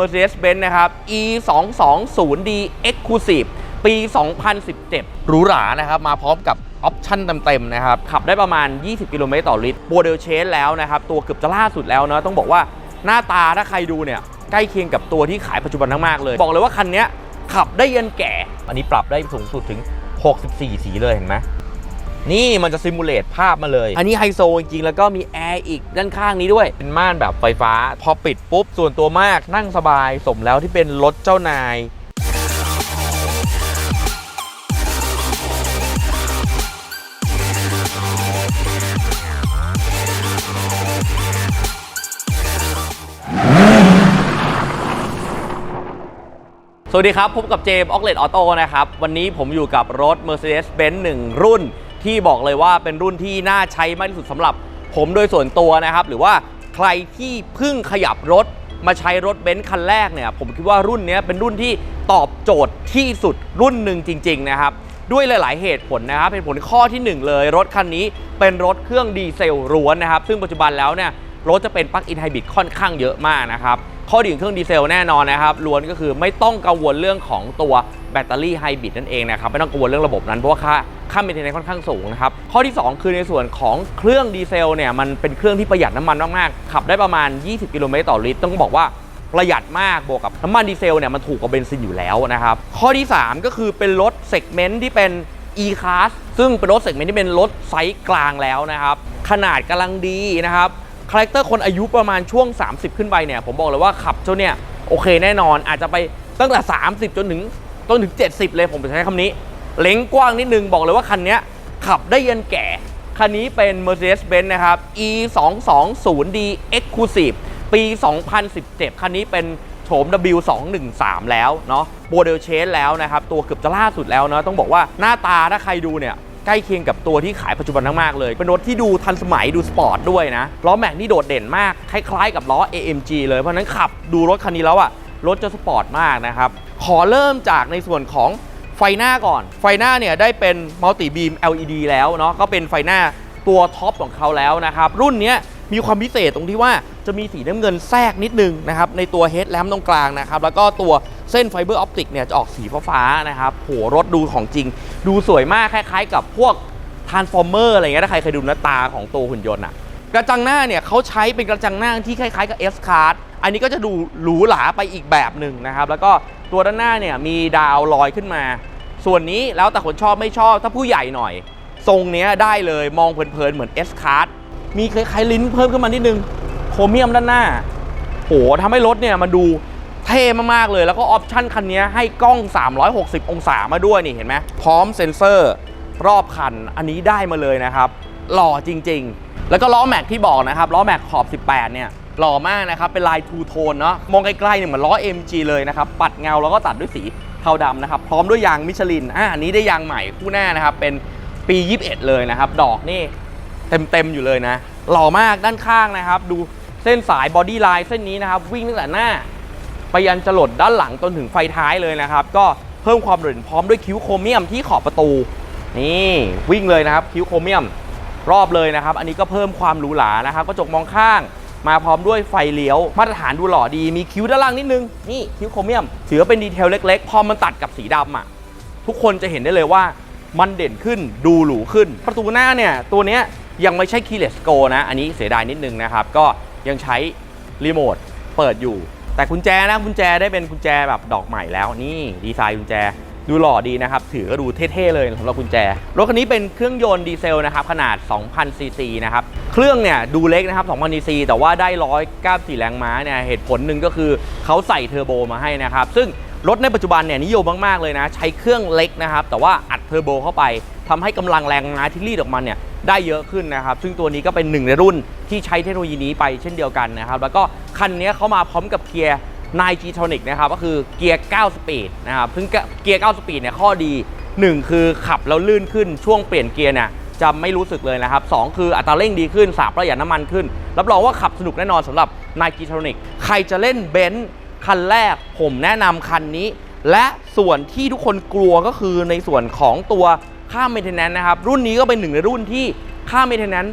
Mercedes-Benz นะครับ E 2 2 0 D Exclusive ปี 2017 หรูหรานะครับ มาพร้อมกับออปชั่นเต็มๆนะครับ ขับได้ประมาณ 20 กิโลเมตรต่อลิตรโมเดลเชนแล้วนะครับ ตัวเกือบจะล่าสุดแล้วเนะต้องบอกว่าหน้าตาถ้าใครดูเนี่ย ใกล้เคียงกับตัวที่ขายปัจจุบันมากๆเลย บอกเลยว่าคันเนี้ยขับได้ยันแก่ อันนี้ปรับได้สูงสุดถึง 64 สีเลยเห็นไหม นี่มันจะซิมูเลตภาพมาเลย อันนี้ไฮโซจริงๆ แล้วก็มีแอร์อีกด้านข้างนี้ด้วย เป็นม่านแบบไฟฟ้า พอปิดปุ๊บ ส่วนตัวมากนั่งสบายสมแล้วที่เป็นรถเจ้านายสวัสดีครับ พบกับเจมส์ออกเลตออโต้นะครับ วันนี้ผมอยู่กับรถ Mercedes-Benz 1 รุ่น ที่บอกเลยว่าเป็นรุ่นที่น่าใช้มากที่สุดสำหรับผมโดยส่วนตัวนะครับ หรือว่าใครที่เพิ่งขยับรถมาใช้รถเบนซ์คันแรกเนี่ยผมคิดว่ารุ่นนี้เป็นรุ่นที่ตอบโจทย์ที่สุดรุ่นหนึ่งจริง ๆ นะครับ ด้วยหลาย ๆ เหตุผลนะครับเป็นผลข้อทีหนึ่1 เลย รถคันนี้เป็นรถเครื่องดีเซลล้วนนะครับ ซึ่งปัจจุบันแล้วเนี่ยรถจะเป็นปลั๊กอินไฮบริดค่อนข้างเยอะมากนะครับ ข้อดีของเครื่องดีเซลแน่นอนนะครับล้วนก็คือไม่ต้องกังวลเรื่องของตัวแบตเตอรี่ไฮบริดนั่นเองนะครับไม่ต้องกังวลเรื่องระบบนั้นเพราะว่าค่า ค่าเมนเทนแนนค่อนข้างสูงนะครับ ข้อที่ 2 คือในส่วนของเครื่องดีเซลเนี่ยมันเป็นเครื่องที่ประหยัดน้ำมันมากๆ ขับได้ประมาณ 20 กิโลเมตรต่อลิตร ต้องบอกว่าประหยัดมากบวกกับน้ำมันดีเซลเนี่ยมันถูกกว่าเบนซินอยู่แล้วนะครับ ข้อที่ 3 ก็คือเป็นรถเซกเมนต์ที่เป็น e-class ซึ่งเป็นรถเซกเมนต์ที่เป็นรถไซส์กลางแล้วนะครับ ขนาดกำลังดีนะครับคาแรคเตอร์คนอายุประมาณช่วง 30 ขึ้นไปเนี่ยผมบอกเลยว่าขับเจ้าเนี่ยโอเคแน่นอนอาจจะไปตั้งแต่ 30 จนถึงจนถึง 70 เลยผมจะใช้คำนี้ เล้งกว้างนิดนึงบอกเลยว่าคันนี้ขับได้ยันแก่ คันนี้เป็น Mercedes-Benz นะครับ E 2 2 0 D Exclusive ปี 2017 คันนี้เป็นโฉม W 2 1 3 แล้วเนาะโมเดลเชนแล้วนะครับ ตัวเกือบจะล่าสุดแล้วเนาะต้องบอกว่าหน้าตาถ้าใครดูเนี่ยใกล้เคียงกับตัวที่ขายปัจจุบันมากๆเลย เป็นรถที่ดูทันสมัยดูสปอร์ตด้วยนะ ล้อแม็กนี่โดดเด่นมาก คล้ายๆกับล้อ AMG เลยเพราะฉะนั้นขับดูรถคันนี้แล้วอะรถจะสปอร์ตมากนะครับ ขอเริ่มจากในส่วนของ ไฟหน้าก่อน ไฟหน้าเนี่ยได้เป็นมัลติบีม LED แล้วเนาะก็เป็นไฟหน้าตัวท็อปของเขาแล้วนะครับ รุ่นนี้มีความพิเศษตรงที่ว่าจะมีสีน้ำเงินแทรกนิดนึงนะครับ ในตัวเฮดแลมตรงกลางนะครับ แล้วก็ตัวเส้นไฟเบอร์ออปติกเนี่ยจะออกสีฟ้าๆนะครับโหรถดูของจริง ดูสวยมากคล้ายๆ กับพวกทานฟอร์เมอร์อะไรเงี้ยถ้าใครเคยดูหน้าตาของตัวหุ่นยนต์อะกระจังหน้าเนี่ยเขาใช้เป็นกระจังหน้าที่คล้ายๆกับ S Card อันนี้ก็จะดูหรูหราไปอีกแบบหนึ่งนะครับ แล้วก็ตัวด้านหน้าเนี่ยมีดาวลอยขึ้นมา ส่วนนี้แล้วแต่คนชอบไม่ชอบถ้าผู้ใหญ่หน่อย ทรงเนี้ยได้เลยมองเพลินๆเหมือน S Card มีคล้ายๆลิ้นเพิ่มขึ้นมานิดนึงโครเมียมด้านหน้าโหทำให้รถเนี่ยมันดูเท่มากๆเลยแล้วก็ออปชั่นคันนี้ให้กล้อง 360 องศามาด้วยนี่เห็นไหมพร้อมเซ็นเซอร์รอบคันอันนี้ได้มาเลยนะครับ หล่อจริง ๆ แล้วก็ล้อแม็กที่บอกนะครับล้อแม็กขอบ 18 เนี่ยหล่อมากนะครับ เป็นลายทูโทนเนาะมองไกล้ๆเนี่ยเหมือนล้อ MG เลยนะครับ ปัดเงาแล้วก็ตัดด้วยสี เทาดำนะครับ พร้อมด้วยยางมิชลินอะอันนี้ได้ยางใหม่คู่หน้านะครับ เป็นปี 21 เลยนะครับ ดอกนี่เต็มๆอยู่เลยนะ หล่อมากด้านข้างนะครับ ดูเส้นสายบอดี้ไลน์เส้นนี้นะครับ วิ่งตั้งแต่หน้า ไปยันจรดด้านหลังจนถึงไฟท้ายเลยนะครับ ก็เพิ่มความโดดเด่นพร้อมด้วยคิ้วโครเมียมที่ขอบประตู นี่วิ่งเลยนะครับ คิ้วโครเมียมรอบเลยนะครับ อันนี้ก็เพิ่มความหรูหรานะครับกระจกมองข้าง มาพร้อมด้วยไฟเลี้ยว มาตรฐานดูหล่อดีมีคิ้วด้านล่างนิดนึง นี่คิ้วโครเมียม ถือว่าเป็นดีเทลเล็กๆ พอมันตัดกับสีดำอะ ทุกคนจะเห็นได้เลยว่ามันเด่นขึ้นดูหรูขึ้น ประตูหน้าเนี่ย ตัวเนี้ยยังไม่ใช่ keyless go นะ อันนี้เสียดายนิดนึงนะครับ ก็ยังใช้รีโมทเปิดอยู่ แต่กุญแจนะกุญแจได้เป็นกุญแจแบบดอกใหม่แล้วนี่ดีไซน์กุญแจ ดูหล่อดีนะครับ ถือก็ดูเท่ๆเลยสำหรับกุญแจ รถคันนี้เป็นเครื่องยนต์ดีเซลนะครับ ขนาด 2,000 ซีซีนะครับ เครื่องเนี่ยดูเล็กนะครับ 2,000 ซีซี แต่ว่าได้ 194 แรงม้าเนี่ย เหตุผลหนึ่งก็คือเขาใส่เทอร์โบมาให้นะครับ ซึ่งรถในปัจจุบันเนี่ยนิยมมากๆเลยนะ ใช้เครื่องเล็กนะครับ แต่ว่าอัดเทอร์โบเข้าไปทำให้กำลังแรงม้าที่รีดออกมาเนี่ยได้เยอะขึ้นนะครับ ซึ่งตัวนี้ก็เป็นหนึ่งในรุ่นที่ใช้เทคโนโลยีนี้ไปเช่นเดียวกันนะครับ แล้วก็คันนี้เขามาพร้อมกับเกียร์ 9 G Tronic นะครับก็คือเกียร์ 9 สปีดนะครับซึ่งเกียร์ 9 สปีดเนี่ยข้อดี 1 คือขับแล้วลื่นขึ้นช่วงเปลี่ยนเกียร์เนี่ยจะไม่รู้สึกเลยนะครับ 2 คืออัตราเร่งดีขึ้น 3 ประหยัดน้ำมันขึ้น รับรองว่าขับสนุกแน่นอนสำหรับ9 G Tronic ใครจะเล่นเบนซ์คันแรกผมแนะนำคันนี้ และส่วนที่ทุกคนกลัวก็คือในส่วนของตัวค่า maintenance นะครับ รุ่นนี้ก็เป็นหนึ่งในรุ่นที่ค่า maintenance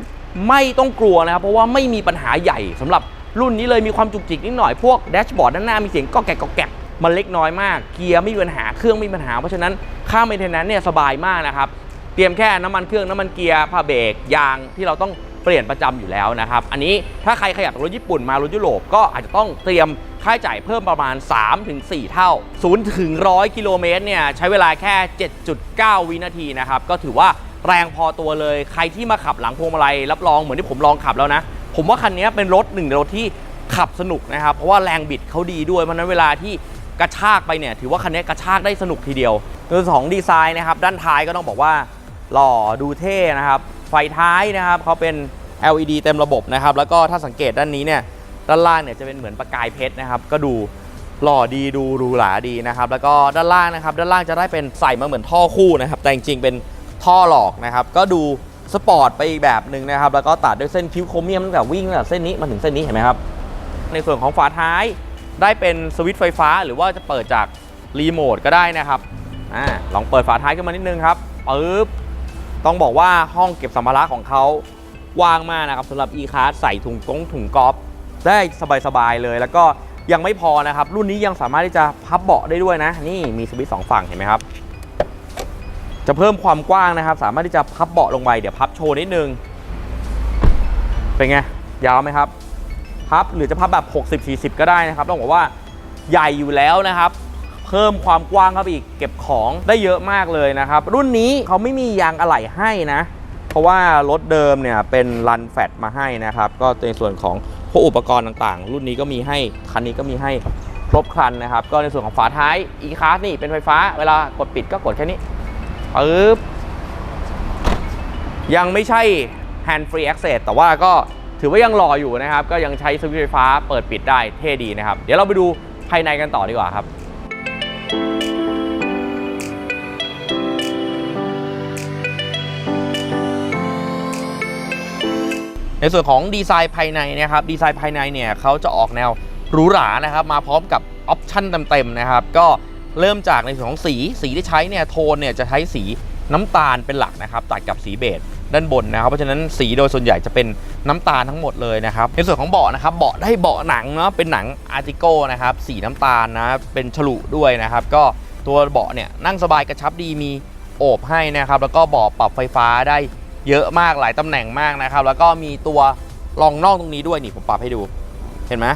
ไม่ต้องกลัวนะครับ เพราะว่าไม่มีปัญหาใหญ่สำหรับ รุ่นนี้เลยมีความจุกจิกนิดหน่อยพวกแดชบอร์ดด้านหน้ามีเสียงก็แกกก็แกกมันเล็กน้อยมากเกียร์ไม่มีปัญหาเครื่องไม่มีปัญหาเพราะฉะนั้นค่าเมนเทนแนนซ์เนี่ยสบายมากนะครับเตรียมแค่น้ำมันเครื่องน้ำมันเกียร์ผ้าเบรกยางที่เราต้องเปลี่ยนประจำอยู่แล้วนะครับ อันนี้ถ้าใครขยับรถญี่ปุ่นมารถยุโรปก็อาจจะต้องเตรียมค่าใช้จ่ายเพิ่มประมาณ 3-4 เท่า0ถึง100 กิโลเมตรเนี่ยใช้เวลาแค่ 7.9 วินาทีนะครับ ก็ถือว่าแรงพอตัวเลย ใครที่มาขับหลังพวงมาลัยรับรองเหมือนที่ผมลองขับแล้วนะ ผมว่าคันนี้เป็นรถหนึ่งในรถที่ขับสนุกนะครับ เพราะว่าแรงบิดเขาดีด้วยเพราะฉะนั้นเวลาที่กระชากไปเนี่ย ถือว่าคันนี้กระชากได้สนุกทีเดียวโดยของดีไซน์นะครับ ด้านท้ายก็ต้องบอกว่าหล่อดูเท่นะครับ ไฟท้ายนะครับเขาเป็น LED เต็มระบบนะครับ แล้วก็ถ้าสังเกตด้านนี้เนี่ยด้านล่างเนี่ยจะเป็นเหมือนประกายเพชรนะครับ ก็ดูหล่อดีดูหรูหราดีนะครับ แล้วก็ด้านล่างนะครับ ด้านล่างจะได้เป็นใส่มาเหมือนท่อคู่นะครับ แต่จริงๆเป็นท่อหลอกนะครับ ก็ดู สปอร์ตไปอีกแบบหนึ่งนะครับ แล้วก็ตัดด้วยเส้นคิ้วโครเมียมตั้งแต่วิ่งตั้งแต่เส้นนี้มาถึงเส้นนี้เห็นไหมครับ ในส่วนของฝาท้ายได้เป็นสวิตช์ไฟฟ้า หรือว่าจะเปิดจากรีโมทก็ได้นะครับอลองเปิดฝาท้ายขึ้นมานิดนึงครับปึ๊บต้องบอกว่าห้องเก็บสัมภาระของเขากว้างมากนะครับสำหรับ e-card ใส่ถุงกงถุงกอล์ฟได้สบายๆเลย แล้วก็ยังไม่พอนะครับ รุ่นนี้ยังสามารถที่จะพับเบาะได้ด้วยนะ นี่มีสวิตช์สองฝั่งเห็นไหมครับ จะเพิ่มความกว้างนะครับ สามารถที่จะพับเบาะลงไปเดี๋ยวพับโชว์นิดนึง เป็นไง ยาวไหมครับ พับหรือจะพับแบบ 60-40 ก็ได้นะครับ ต้องบอกว่าใหญ่อยู่แล้วนะครับ เพิ่มความกว้างเข้าไปอีกเก็บของได้เยอะมากเลยนะครับ รุ่นนี้เขาไม่มียางอะไหล่ให้นะ เพราะว่ารถเดิมเนี่ยเป็นรันแฟตมาให้นะครับ ก็ในส่วนของพวกอุปกรณ์ต่างๆ รุ่นนี้ก็มีให้คันนี้ก็มีให้ครบครันนะครับ ก็ในส่วนของฝาท้าย e c a r นี่เป็นไฟฟ้า เวลากดปิดก็กดแค่นี้ ปึ๊บ ยังไม่ใช่ hand free access แต่ว่าก็ถือว่ายังรออยู่นะครับ ก็ยังใช้สวิตช์ไฟฟ้าเปิดปิดได้เท่ดีนะครับ เดี๋ยวเราไปดูภายในกันต่อดีกว่าครับในส่วนของดีไซน์ภายในนะครับดีไซน์ภายในเนี่ยเขาจะออกแนวหรูหรานะครับ มาพร้อมกับออปชั่นเต็มๆนะครับ ก็ เริ่มจากในส่วนของสีสีที่ใช้เนี่ยโทนเนี่ยจะใช้สีน้ำตาลเป็นหลักนะครับตัดกับสีเบจด้านบนนะครับเพราะฉะนั้นสีโดยส่วนใหญ่จะเป็นน้ำตาลทั้งหมดเลยนะครับในส่วนของเบาะนะครับเบาะได้เบาะหนังเนาะเป็นหนังอาร์ติโก้นะครับสีน้ำตาลนะเป็นฉลุด้วยนะครับ ก็ตัวเบาะเนี่ยนั่งสบายกระชับดีมีโอบให้นะครับแล้วก็เบาะปรับไฟฟ้าได้เยอะมากหลายตำแหน่งมากนะครับ แล้วก็มีตัวรองน่องตรงนี้ด้วยนี่ผมปรับให้ดู เห็นไหม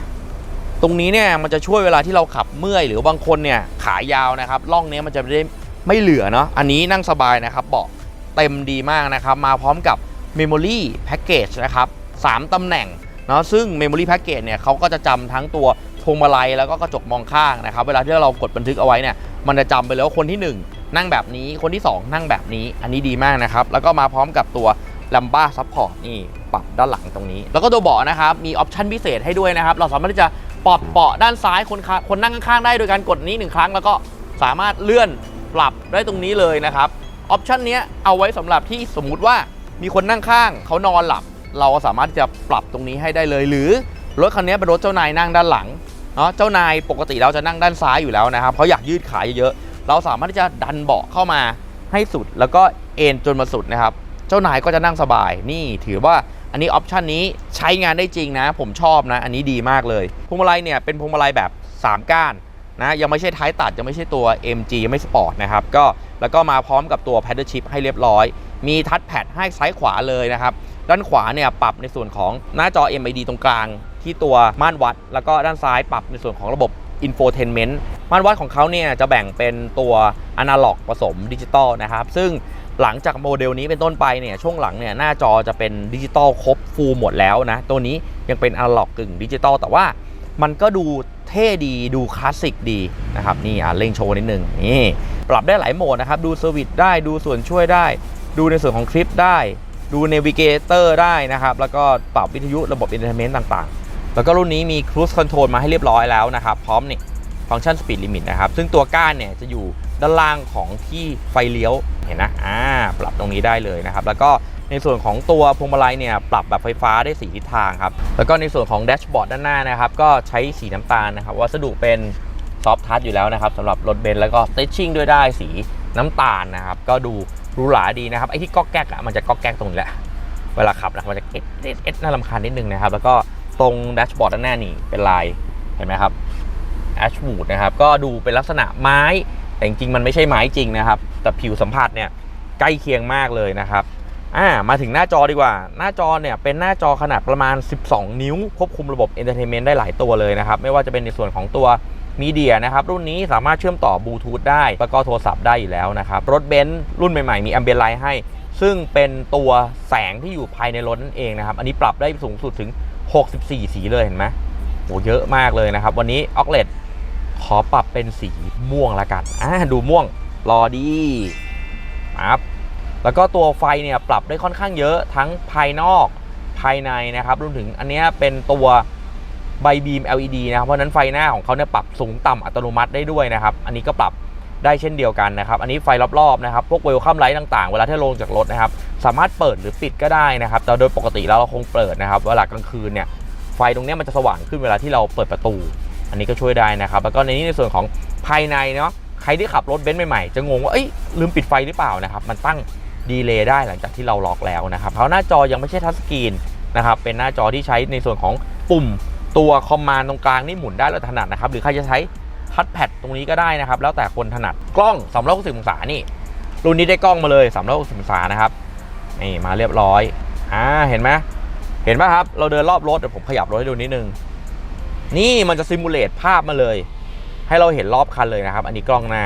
ตรงนี้เนี่ยมันจะช่วยเวลาที่เราขับเมื่อย หรือบางคนเนี่ยขายาวนะครับร่องนี้มันจะไม่ได้ไม่เหลือเนาะอันนี้นั่งสบายนะครับเบาะเต็มดีมากนะครับ มาพร้อมกับ Memory Package นะครับ3ตำแหน่งเนาะซึ่ง Memory Package เนี่ยเขาก็จะจำทั้งตัวพวงมาลัยแล้วก็กระจกมองข้างนะครับ เวลาที่เรากดบันทึกเอาไว้เนี่ยมันจะจำไปเลยว่าคนที่หนึ่งนั่งแบบนี้คนที่ 2 นั่งแบบนี้ อันนี้ดีมากนะครับ แล้วก็มาพร้อมกับตัว l a m b a Support นี่ปรับด้านหลังตรงนี้ แล้วก็ตัวเบาะนะครับ มีออปชันพิเศษให้ด้วยนะครับ เราสามารถที่จะ ปรับเบาะด้านซ้ายคนข้าคนนั่งข้างๆได้โดยการกดนี้หนึ่งครั้ง แล้วก็สามารถเลื่อนปรับได้ตรงนี้เลยนะครับออปชันนี้เอาไว้สำหรับที่สมมุติว่ามีคนนั่งข้างเขานอนหลับ เราก็สามารถจะปรับตรงนี้ให้ได้เลย หรือรถคันนี้เป็นรถเจ้านายนั่งด้านหลังเนาะเจ้านายปกติเราจะนั่งด้านซ้ายอยู่แล้วนะครับเขาอยากยืดขาเยอะๆเราสามารถที่จะดันเบาะเข้ามาให้สุด แล้วก็เอนจนมาสุดนะครับ เจ้านายก็จะนั่งสบายนี่ถือว่า อันนี้ออปชันนี้ใช้งานได้จริงนะ ผมชอบนะ อันนี้ดีมากเลยพวงมาลัยเนี่ยเป็นพวงมาลัยแบบ 3 ก้านนะยังไม่ใช่ท้ายตัดยังไม่ใช่ตัว MG ยังไม่สปอร์ตนะครับก็แล้วก็มาพร้อมกับตัว Paddle Shift ให้เรียบร้อย มีทัชแพดให้ซ้ายขวาเลยนะครับด้านขวาเนี่ยปรับในส่วนของหน้าจอ MID ตรงกลาง ที่ตัวม่านวัด แล้วก็ด้านซ้ายปรับในส่วนของระบบ Infotainment ม่านวัดของเขาเนี่ยจะแบ่งเป็นตัวอนาล็อกผสมดิจิตอลนะครับซึ่ง หลังจากโมเดลนี้เป็นต้นไปเนี่ยช่วงหลังเนี่ยหน้าจอจะเป็นดิจิตอลครบฟูลหมดแล้วนะ ตัวนี้ยังเป็นอนาล็อกกึ่งดิจิตอลแต่ว่ามันก็ดูเท่ดีดูคลาสสิกดีนะครับนี่อะเร่งโชว์นิดนึงนี่ปรับได้หลายโหมดนะครับ ดูเซอร์วิสได้ดูส่วนช่วยได้ ดูในส่วนของคลิปได้ ดูเนวิเกเตอร์ได้นะครับ แล้วก็ปรับวิทยุระบบอินเทอร์เน็ตต่างๆ แล้วก็รุ่นนี้มี Cruise Control มาให้เรียบร้อยแล้วนะครับ พร้อมนี่ฟังก์ชัน Speed Limit นะครับ ซึ่งตัวก้านเนี่ยจะอยู่ ด้านล่างของที่ไฟเลี้ยวเห็นนะอ่าปรับตรงนี้ได้เลยนะครับ แล้วก็ในส่วนของตัวพวงมาลัยเนี่ยปรับแบบไฟฟ้าได้สีทิศทางครับแล้วก็ในส่วนของแดชบอร์ดด้านหน้านะครับก็ใช้สีน้ำตาลนะครับวัสดุเป็นซอฟทัชอยู่แล้วนะครับสำหรับรถเบนซ์แล้วก็สเตชชิ่งด้วยได้สีน้ำตาลนะครับก็ดูหรูหราดีนะครับไอ้ที่ก๊อกแก๊กอะมันจะก๊อกแก๊กตรงนี้แหละเวลาขับนะมันจะเอ็ดเอ็ดเอ็ดน่ารำคาญนิดนึงนะครับ แล้วก็ตรงแดชบอร์ดด้านหน้านี่เป็นลายเห็นไหมครับแอชวูดนะครับก็ดูเป็นลักษณะไม้ แต่จริงๆมันไม่ใช่ไม้จริงนะครับ แต่ผิวสัมผัสเนี่ยใกล้เคียงมากเลยนะครับอ่ามาถึงหน้าจอดีกว่า หน้าจอเนี่ยเป็นหน้าจอขนาดประมาณ 12 นิ้ว ควบคุมระบบเอนเตอร์เทนเมนต์ได้หลายตัวเลยนะครับ ไม่ว่าจะเป็นในส่วนของตัวมีเดียนะครับ รุ่นนี้สามารถเชื่อมต่อบลูทูธได้ แล้วก็โทรศัพท์ได้อยู่แล้วนะครับ รถเบนซ์รุ่นใหม่ๆ มี a อ b เบ l ไลท์ให้ ซึ่งเป็นตัวแสงที่อยู่ภายในรถนั่นเองนะครับ อันนี้ปรับได้สูงสุดถึง 64 สีเลยเห็นไหมโหเยอะมากเลยนะครับ วันนี้ออกเล ขอปรับเป็นสีม่วงละกันอ่าดูม่วงรอดีครับแล้วก็ตัวไฟเนี่ยปรับได้ค่อนข้างเยอะทั้งภายนอกภายในนะครับรวมถึงอันนี้เป็นตัวใบบีม LED นะครับ เพราะนั้นไฟหน้าของเขาเนี่ยปรับสูงต่ำอัตโนมัติได้ด้วยนะครับ อันนี้ก็ปรับได้เช่นเดียวกันนะครับ อันนี้ไฟรอบๆนะครับ พวกเวลคัมไลท์ต่างๆ เวลาที่ลงจากรถนะครับ สามารถเปิดหรือปิดก็ได้นะครับ แต่โดยปกติแล้วเราคงเปิดนะครับ เวลากลางคืนเนี่ย ไฟตรงนี้มันจะสว่างขึ้นเวลาที่เราเปิดประตู อันนี้ก็ช่วยได้นะครับแล้วก็ในนี้ในส่วนของภายในเนาะใครที่ขับรถเบนซ์ใหม่ๆจะงงว่าเอ้ยลืมปิดไฟหรือเปล่านะครับมันตั้งดีเลย์ได้หลังจากที่เราล็อกแล้วนะครับเพราะหน้าจอยังไม่ใช่ทัชสกรีนนะครับเป็นหน้าจอที่ใช้ในส่วนของปุ่มตัวคอมมานด์ตรงกลางนี่หมุนได้แล้วถนัดนะครับหรือใครจะใช้ทัชแพดตรงนี้ก็ได้นะครับแล้วแต่คนถนัดกล้อง360องศานี่รุ่นนี้ได้กล้องมาเลย360องศานะครับนี่มาเรียบร้อยอ่าเห็นไหมเห็นไหมครับเราเดินรอบรถเดี๋ยวผมขยับรถให้ดูนิดนึง นี่มันจะซิมูเลตภาพมาเลย ให้เราเห็นรอบคันเลยนะครับ อันนี้กล้องหน้า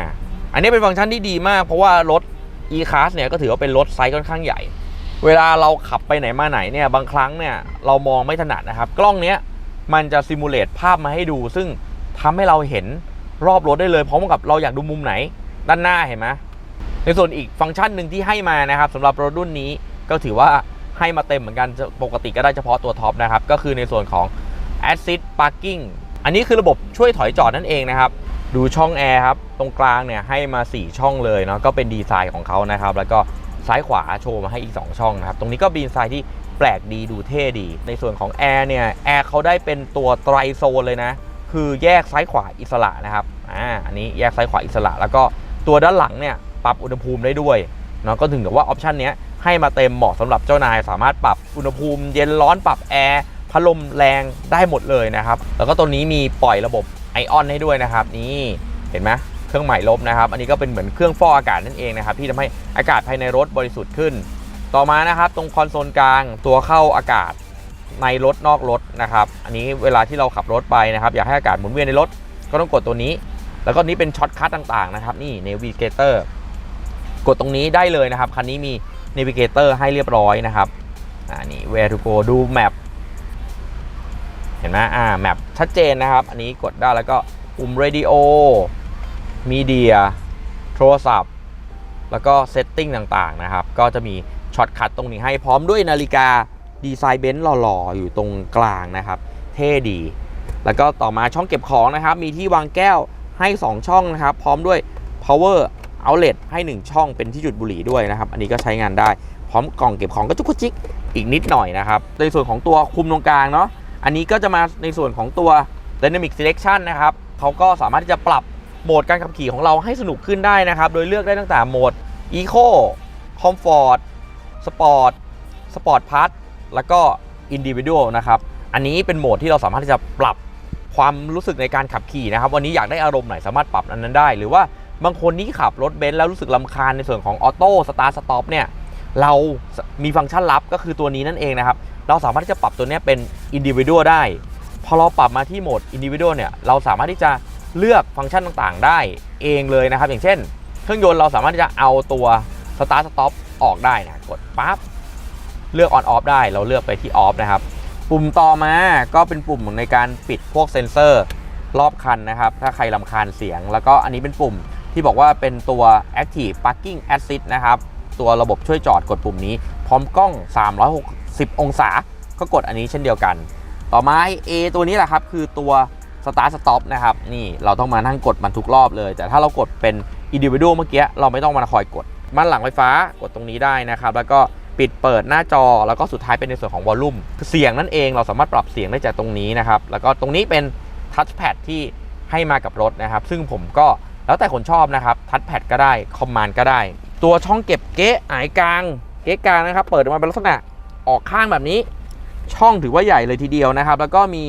อันนี้เป็นฟังก์ชันที่ดีมาก เพราะว่ารถ e-class เนี่ยก็ถือว่าเป็นรถไซส์ค่อนข้างใหญ่ เวลาเราขับไปไหนมาไหนเนี่ยบางครั้งเนี่ยเรามองไม่ถนัดนะครับ กล้องเนี้ยมันจะซิมูเลตภาพมาให้ดู ซึ่งทำให้เราเห็นรอบรถได้เลยพร้อมกับเราอยากดูมุมไหน ด้านหน้าเห็นไหมในส่วนอีกฟังก์ชันหนึ่งที่ให้มานะครับสำหรับรถรุ่นนี้ก็ถือว่าให้มาเต็มเหมือนกันปกติก็ได้เฉพาะตัวท็อปนะครับ ก็คือในส่วนของ Assist Parking อันนี้คือระบบช่วยถอยจอดนั่นเองนะครับ ดูช่องแอร์ครับ ตรงกลางเนี่ยให้มา 4 ช่องเลยเนาะก็เป็นดีไซน์ของเขานะครับ แล้วก็ซ้ายขวาโชว์มาให้อีก 2 ช่องนะครับ ตรงนี้ก็เป็นดีไซน์ที่แปลกดีดูเท่ดี ในส่วนของแอร์เนี่ยแอร์เขาได้เป็นตัวไตรโซนเลยนะ คือแยกซ้ายขวาอิสระนะครับอ่าอันนี้แยกซ้ายขวาอิสระ แล้วก็ตัวด้านหลังเนี่ยปรับอุณหภูมิได้ด้วยเนาะก็ถึงกับว่าออปชันเนี้ยให้มาเต็มเหมาะสำหรับเจ้านาย สามารถปรับอุณหภูมิเย็นร้อนปรับแอร์ พัดลมแรงได้หมดเลยนะครับ แล้วก็ตัวนี้มีปล่อยระบบไอออนให้ด้วยนะครับ นี่เห็นไหมเครื่องหมายลบนะครับ อันนี้ก็เป็นเหมือนเครื่องฟอกอากาศนั่นเองนะครับที่ทำให้อากาศภายในรถบริสุทธิ์ขึ้น ต่อมานะครับ ตรงคอนโซลกลางตัวเข้าอากาศในรถนอกรถนะครับ อันนี้เวลาที่เราขับรถไปนะครับ อยากให้อากาศหมุนเวียนในรถก็ต้องกดตัวนี้ แล้วก็นี้เป็นช็อตคัทต่างๆนะครับ นี่ Navigator กดตรงนี้ได้เลยนะครับ คันนี้มี Navigator ให้เรียบร้อยนะครับอ่านี่ Where to go ดูแมปเห็นไหมอ่าแมปชัดเจนนะครับ อันนี้กดได้แล้วก็ปุ่ม Radio Media โทรศัพท์ แล้วก็เซตติ้งต่างๆนะครับ ก็จะมีช็อตคัทตรงนี้ให้พร้อมด้วยนาฬิกาดีไซน์เบนซ์หล่อๆ อยู่ตรงกลางนะครับ เท่ดี แล้วก็ต่อมาช่องเก็บของนะครับ มีที่วางแก้วให้ 2 ช่องนะครับ พร้อมด้วย power outlet ให้ 1 ช่องเป็นที่จุดบุหรี่ด้วยนะครับ อันนี้ก็ใช้งานได้ พร้อมกล่องเก็บของก็จุกจิกอีกนิดหน่อยนะครับ ในส่วนของตัวคุมตรงกลางเนาะ อันนี้ก็จะมาในส่วนของตัว dynamic selection นะครับเขาก็สามารถที่จะปรับโหมดการขับขี่ของเราให้สนุกขึ้นได้นะครับ โดยเลือกได้ตั้งแต่โหมด eco comfort sport sport plus แล้วก็ individual นะครับ อันนี้เป็นโหมดที่เราสามารถที่จะปรับความรู้สึกในการขับขี่นะครับ วันนี้อยากได้อารมณ์ไหนสามารถปรับอันนั้นได้ หรือว่าบางคนที่ขับรถเบนซ์แล้วรู้สึกลำคาญในส่วนของออโต้สตาร์สต็อปเนี่ย เรามีฟังก์ชันลับก็คือตัวนี้นั่นเองนะครับ เราสามารถที่จะปรับตัวนี้เป็น individual ได้ พอเราปรับมาที่โหมด individual เนี่ย เราสามารถที่จะเลือกฟังก์ชันต่างๆ ได้เองเลยนะครับ อย่างเช่น เครื่องยนต์เราสามารถที่จะเอาตัว start stop ออกได้นะกดปั๊บเลือก on off ได้ เราเลือกไปที่ off นะครับ ปุ่มต่อมาก็เป็นปุ่มในการปิดพวกเซ็นเซอร์รอบคันนะครับ ถ้าใครลำคาญเสียง แล้วก็อันนี้เป็นปุ่มที่บอกว่าเป็นตัว active parking assist นะครับ ตัวระบบช่วยจอดกดปุ่มนี้ พร้อมกล้อง 360 องศา ก็กดอันนี้เช่นเดียวกัน ต่อมา A ตัวนี้แหละครับ คือตัว start stop นะครับนี่เราต้องมานั่งกดมันทุกรอบเลย แต่ถ้าเรากดเป็น individual เมื่อกี้เราไม่ต้องมาคอยกด มันหลังไฟฟ้ากดตรงนี้ได้นะครับ แล้วก็ปิดเปิดหน้าจอแล้วก็สุดท้ายเป็นในส่วนของวอลลุ่มเสียงนั่นเองเราสามารถปรับเสียงได้จากตรงนี้นะครับ แล้วก็ตรงนี้เป็นทัชแพดที่ให้มากับรถนะครับ ซึ่งผมก็แล้วแต่คนชอบนะครับ ทัชแพดก็ได้ คอมมานด์ก็ได้ ตัวช่องเก็บเก๊ะหายกลาง เก๊ะกลางนะครับ เปิดออกมาเป็นลักษณะออกข้างแบบนี้ ช่องถือว่าใหญ่เลยทีเดียวนะครับ แล้วก็มี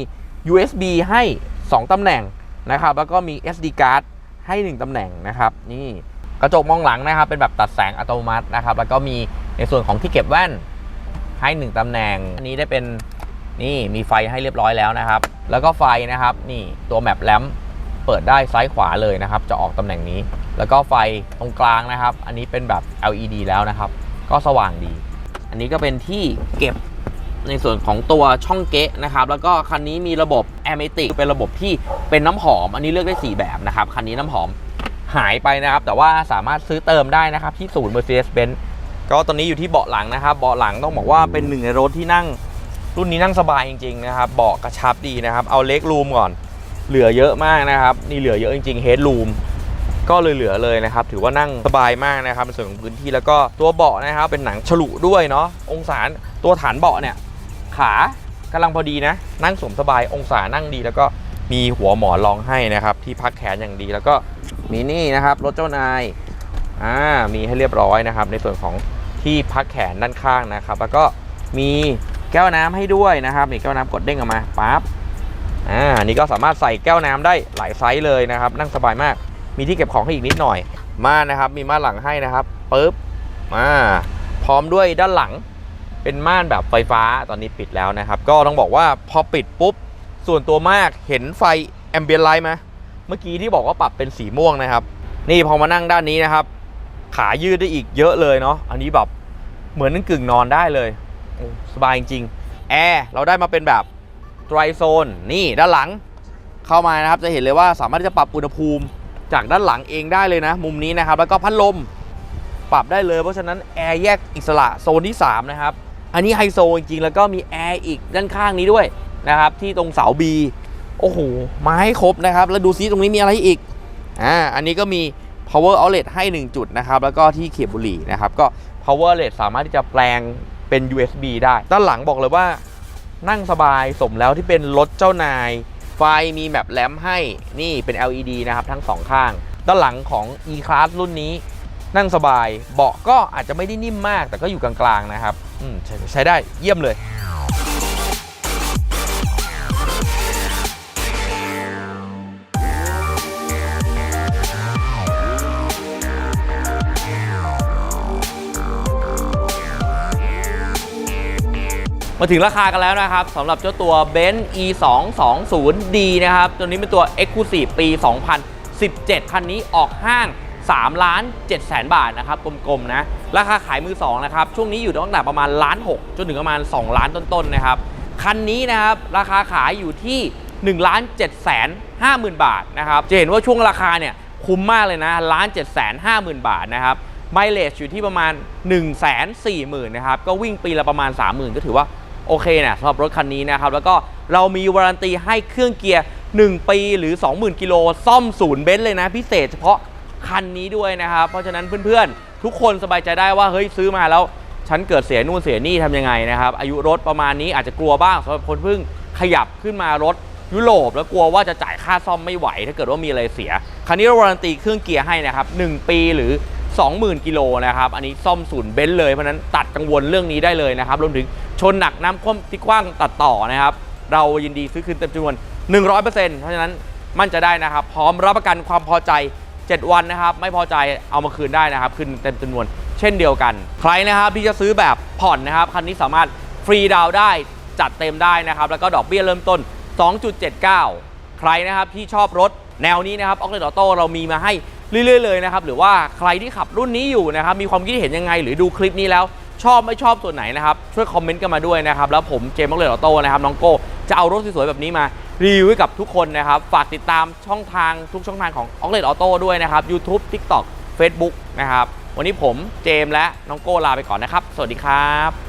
USB ให้ 2 ตำแหน่งนะครับ แล้วก็มี SD card ให้ 1 ตำแหน่งนะครับ นี่กระจกมองหลังนะครับ เป็นแบบตัดแสงอัตโนมัตินะครับ แล้วก็มีในส่วนของที่เก็บแว่นให้ 1 ตำแหน่ง อันนี้ได้เป็นนี่มีไฟให้เรียบร้อยแล้วนะครับ แล้วก็ไฟนะครับ นี่ตัวแมปแลม เปิดได้ซ้ายขวาเลยนะครับ จะออกตำแหน่งนี้ แล้วก็ไฟตรงกลางนะครับ อันนี้เป็นแบบ LED แล้วนะครับ ก็สว่างดี อันนี้ก็เป็นที่เก็บในส่วนของตัวช่องเก๊ะนะครับ แล้วก็คันนี้มีระบบ a m a t i c เป็นระบบที่เป็นน้ำหอม อันนี้เลือกได้ 4 แบบนะครับ คันนี้น้ำหอมหายไปนะครับ แต่ว่าสามารถซื้อเติมได้นะครับ ที่ศูนย์ Mercedes-Benz ก็ตอนนี้อยู่ที่เบาะหลังนะครับ เบาะหลังต้องบอกว่าเป็นหนึ่งในรถที่นั่งรุ่นนี้นั่งสบายจริงๆนะครับ เบาะกระชับดีนะครับ เอาเล็กรูมก่อน เหลือเยอะมากนะครับ นี่เหลือเยอะจริงๆเฮดรูมก็เลยเหลือเลยนะครับ ถือว่านั่งสบายมากนะครับในส่วนของพื้นที่แล้วก็ตัวเบาะนะครับ เป็นหนังฉลุด้วยเนาะองศาตัวฐานเบาะเนี่ย ขากำลังพอดีนะ นั่งสมสบายองศานั่งดี แล้วก็มีหัวหมอนรองให้นะครับ ที่พักแขนอย่างดีแล้วก็มีนี่นะครับรถเจ้านายอ่ามีให้เรียบร้อยนะครับ ในส่วนของที่พักแขนด้านข้างนะครับ แล้วก็มีแก้วน้ำให้ด้วยนะครับนี่แก้วน้ำกดเด้งออกมาปั๊บ อ่านี่ก็สามารถใส่แก้วน้ำได้หลายไซส์เลยนะครับ นั่งสบายมาก มีที่เก็บของให้อีกนิดหน่อยม่านนะครับ มีม่านหลังให้นะครับปึ๊บมาพร้อมด้วยด้านหลังเป็นม่านแบบไฟฟ้าตอนนี้ปิดแล้วนะครับ ก็ต้องบอกว่าพอปิดปุ๊บ ส่วนตัวมากเห็นไฟแอมเบียนไลท์ไหมเมื่อกี้ที่บอกว่าปรับเป็นสีม่วงนะครับ นี่พอมานั่งด้านนี้นะครับ ขายืดได้อีกเยอะเลยเนาะอันนี้แบบเหมือนนั่งกึ่งนอนได้เลย สบายจริงๆแอร์เราได้มาเป็นแบบ ไตรโซนนี่ด้านหลังเข้ามานะครับจะเห็นเลยว่าสามารถที่จะปรับอุณหภูมิจากด้านหลังเองได้เลยนะ มุมนี้นะครับ แล้วก็พัดลมปรับได้เลยเพราะฉะนั้นแอร์แยกอิสระโซนที่ 3 นะครับ อันนี้ไฮโซจริงๆ แล้วก็มีแอร์อีกด้านข้างนี้ด้วยนะครับ ที่ตรงเสา B โอ้โหมาให้ครบนะครับ แล้วดูซิตรงนี้มีอะไรอีกอ่าอันนี้ก็มี power outlet ให้ 1 จุดนะครับ แล้วก็ที่เขียบบุหรี่นะครับ ก็ power outlet สามารถที่จะแปลงเป็น USB ได้ ด้านหลังบอกเลยว่า นั่งสบายสมแล้วที่เป็นรถเจ้านาย ไฟมีแมบแลมให้นี่เป็น LED นะครับทั้งสองข้าง ด้านหลังของ e-class รุ่นนี้ นั่งสบายเบาะก็อาจจะไม่ได้นิ่มมาก แต่ก็อยู่กลางๆนะครับใช้ใช้ได้เยี่ยมเลย มาถึงราคากันแล้วนะครับสำหรับเจ้าตัว Benz e 2 2 0 d นะครับ ตัวนี้เป็นตัว Exclusive ปี 2017 คันนี้ออกห้าง3ล้าน7แสนบาทนะครับกลมๆนะ ราคาขายมือ2นะครับ ช่วงนี้อยู่ตั้งแต่ประมาณล้าน6จนถึงประมาณ 2 ล้านต้นๆนะครับ คันนี้นะครับ ราคาขายอยู่ที่1ล้าน7แสน5หมื่นบาทนะครับ จะเห็นว่าช่วงราคาเนี่ยคุ้มมากเลยนะล้าน7แสน5หมื่นบาทนะครับไมเลสอยู่ที่ประมาณ 1 4 0 0 0 0นะครับ ก็วิ่งปีละประมาณ 30,000 ก็ถือว่า โอเคนะสำหรับรถคันนี้นะครับ แล้วก็เรามีวารันตีให้เครื่องเกียร์ 1 ปีหรือ 20,000 กิโลซ่อมศูนย์เบนซ์เลยนะ พิเศษเฉพาะคันนี้ด้วยนะครับ เพราะฉะนั้นเพื่อนๆ ทุกคนสบายใจได้ว่าเฮ้ยซื้อมาแล้ว ฉันเกิดเสียนู่นเสียนี่ทำยังไงนะครับ อายุรถประมาณนี้อาจจะกลัวบ้างสำหรับคนเพิ่งขยับขึ้นมารถยุโรปแล้วกลัวว่าจะจ่ายค่าซ่อมไม่ไหว ถ้าเกิดว่ามีอะไรเสีย คันนี้เราวารันตีเครื่องเกียร์ให้นะครับ 1 ปีหรือ 20,000 กิโลนะครับ อันนี้ซ่อมศูนย์เบนซ์เลย เพราะนั้นตัดกังวลเรื่องนี้ได้เลยนะครับรวมถึงชนหนักน้ำคว่ำที่กว้างตัดต่อนะครับ เรายินดีซื้อคืนเต็มจำนวน 100%เพราะฉะนั้นมั่นใจะได้นะครับ พร้อมรับประกันความพอใจ 7 วันนะครับ ไม่พอใจเอามาคืนได้นะครับ คืนเต็มจำนวน เช่นเดียวกัน ใครนะครับที่จะซื้อแบบผ่อนนะครับคันนี้สามารถฟรีดาวได้จัดเต็มได้นะครับ แล้วก็ดอกเบี้ยเริ่มต้น 2.79 ใครนะครับที่ชอบรถแนวนี้นะครับออกเลดออโต้เรามีมาให้ เรื่อยๆเลยนะครับหรือว่าใครที่ขับรุ่นนี้อยู่นะครับมีความคิดเห็นยังไง หรือดูคลิปนี้แล้วชอบไม่ชอบส่วนไหนนะครับช่วยคอมเมนต์กันมาด้วยนะครับแล้วผมเจมส์ออกเลดออโต้นะครับน้องโก้จะเอารถสวยๆแบบนี้มารีวิวให้กับทุกคนนะครับฝากติดตามช่องทางทุกช่องทางของออกเลดออโต้ด้วยนะครับ YouTube TikTok Facebook นะครับวันนี้ผมเจมส์และน้องโก้ลาไปก่อนนะครับ สวัสดีครับ